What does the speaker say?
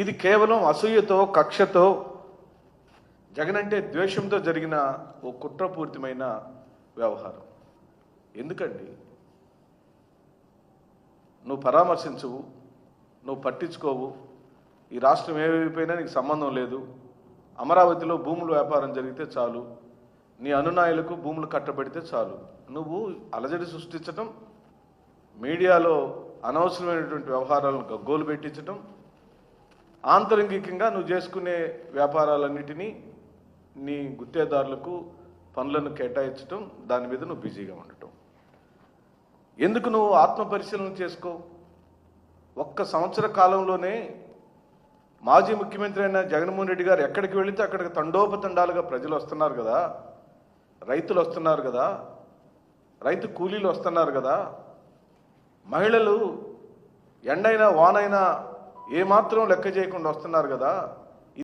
ఇది కేవలం అసూయతో కక్షతో జగన్ అంటే ద్వేషంతో జరిగిన ఓ కుట్రపూరితమైన వ్యవహారం. ఎందుకండి? నువ్వు పరామర్శించవు నువ్వు పట్టించుకోవు ఈ రాష్ట్రం ఏమైపోయినా నీకు సంబంధం లేదు అమరావతిలో భూముల వ్యాపారం జరిగితే చాలు నీ అనునాయులకు భూములు కట్టబెడితే చాలు. నువ్వు అలజడి సృష్టించటం మీడియాలో అనవసరమైనటువంటి వ్యవహారాలను గగ్గోలు పెట్టించడం ఆంతరంగికంగా నువ్వు చేసుకునే వ్యాపారాలన్నిటినీ నీ గుత్తేదారులకు పనులను కేటాయించటం దాని మీద నువ్వు బిజీగా ఉండటం. ఎందుకు నువ్వు ఆత్మ పరిశీలన చేసుకో ఒక్క సంవత్సర కాలంలోనే మాజీ ముఖ్యమంత్రి అయిన జగన్మోహన్ రెడ్డి గారు ఎక్కడికి వెళితే అక్కడికి తండోపతండాలుగా ప్రజలు వస్తున్నారు కదా? రైతులు వస్తున్నారు కదా? రైతు కూలీలు వస్తున్నారు కదా? మహిళలు ఎండైనా వానైనా ఏమాత్రం లెక్క చేయకుండా వస్తున్నారు కదా?